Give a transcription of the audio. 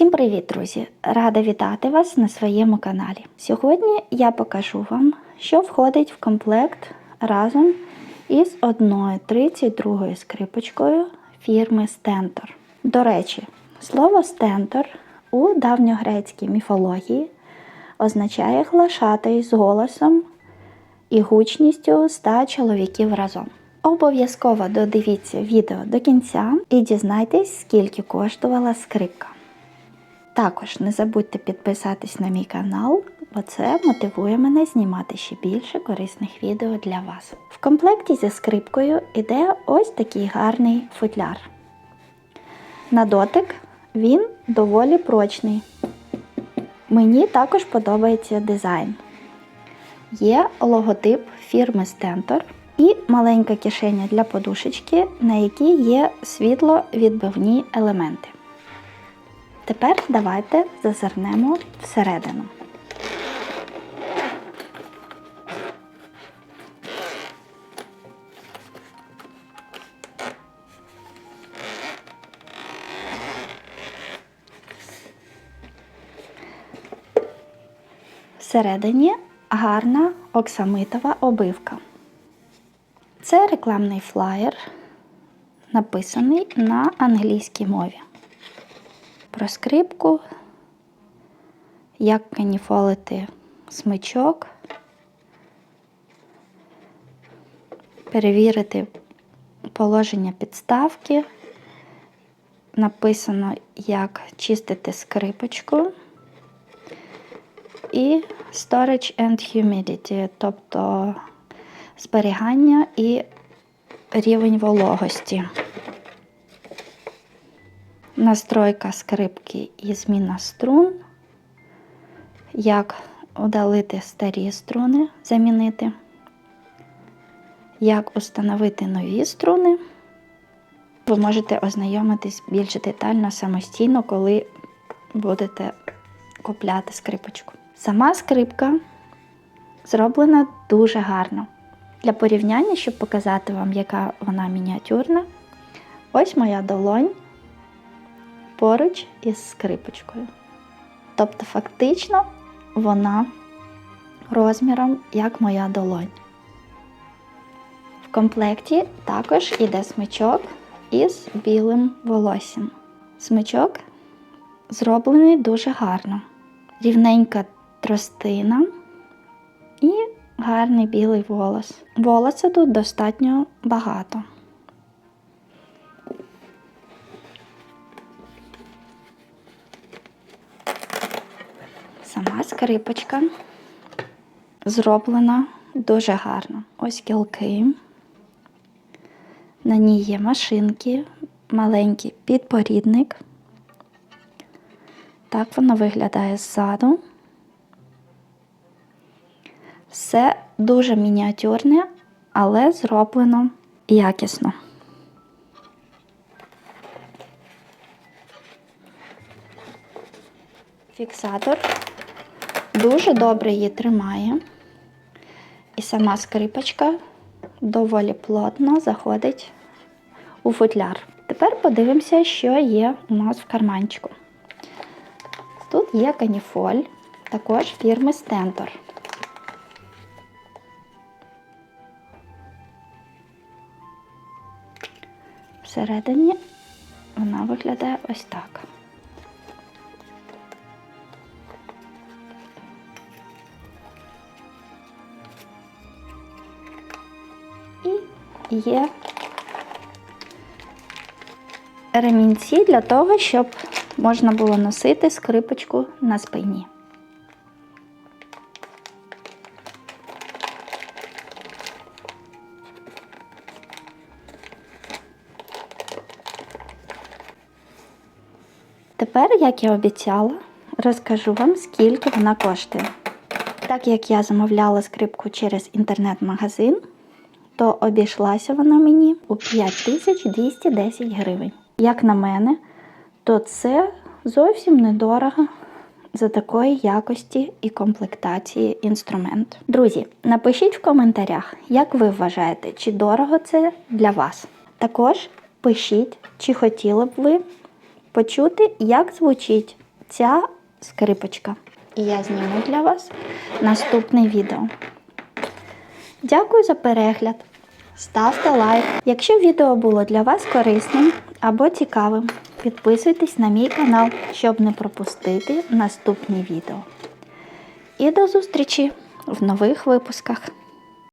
Всім привіт, друзі! Рада вітати вас на своєму каналі. Сьогодні я покажу вам, що входить в комплект разом із одною 32 скрипочкою фірми Стентор. До речі, слово стентор у давньогрецькій міфології означає глашатий з голосом і гучністю 100 чоловіків разом. Обов'язково додивіться відео до кінця і дізнайтесь, скільки коштувала скрипка. Також не забудьте підписатись на мій канал, бо це мотивує мене знімати ще більше корисних відео для вас. В комплекті зі скрипкою йде ось такий гарний футляр. На дотик він доволі прочний. Мені також подобається дизайн. Є логотип фірми Stentor і маленька кишеня для подушечки, на якій є світловідбивні елементи. Тепер давайте зазирнемо всередину. Всередині гарна оксамитова обивка. Це рекламний флаєр, написаний на англійській мові. Про скрипку, як каніфолити смичок, перевірити положення підставки. Написано, як чистити скрипочку і storage and humidity, тобто зберігання і рівень вологості. Настройка скрипки і зміна струн, як удалити старі струни, замінити, як установити нові струни. Ви можете ознайомитись більш детально самостійно, коли будете купляти скрипочку. Сама скрипка зроблена дуже гарно. Для порівняння, щоб показати вам, яка вона мініатюрна, ось моя долонь поруч із скрипочкою. Тобто, фактично, вона розміром як моя долонь. В комплекті також іде смичок із білим волоссям. Смичок зроблений дуже гарно. Рівненька тростина і гарний білий волос. Волоса тут достатньо багато. Сама скрипочка зроблена дуже гарно. Ось кілки. На ній є машинки, маленький підпорідник. Так воно виглядає ззаду. Все дуже мініатюрне, але зроблено якісно. Фіксатор дуже добре її тримає, і сама скрипочка доволі плотно заходить у футляр. Тепер подивимося, що є у нас в карманчику. Тут є каніфоль, також фірми Stentor. Всередині вона виглядає ось так. Є ремінці для того, щоб можна було носити скрипочку на спині. Тепер, як я обіцяла, розкажу вам, скільки вона коштує. Так як я замовляла скрипку через інтернет-магазин, то обійшлася вона мені у 5210 гривень. Як на мене, то це зовсім недорого за такої якості і комплектації інструмент. Друзі, напишіть в коментарях, як ви вважаєте, чи дорого це для вас. Також пишіть, чи хотіли б ви почути, як звучить ця скрипочка. І я зніму для вас наступне відео. Дякую за перегляд. Ставте лайк. Якщо відео було для вас корисним або цікавим, підписуйтесь на мій канал, щоб не пропустити наступні відео. І до зустрічі в нових випусках.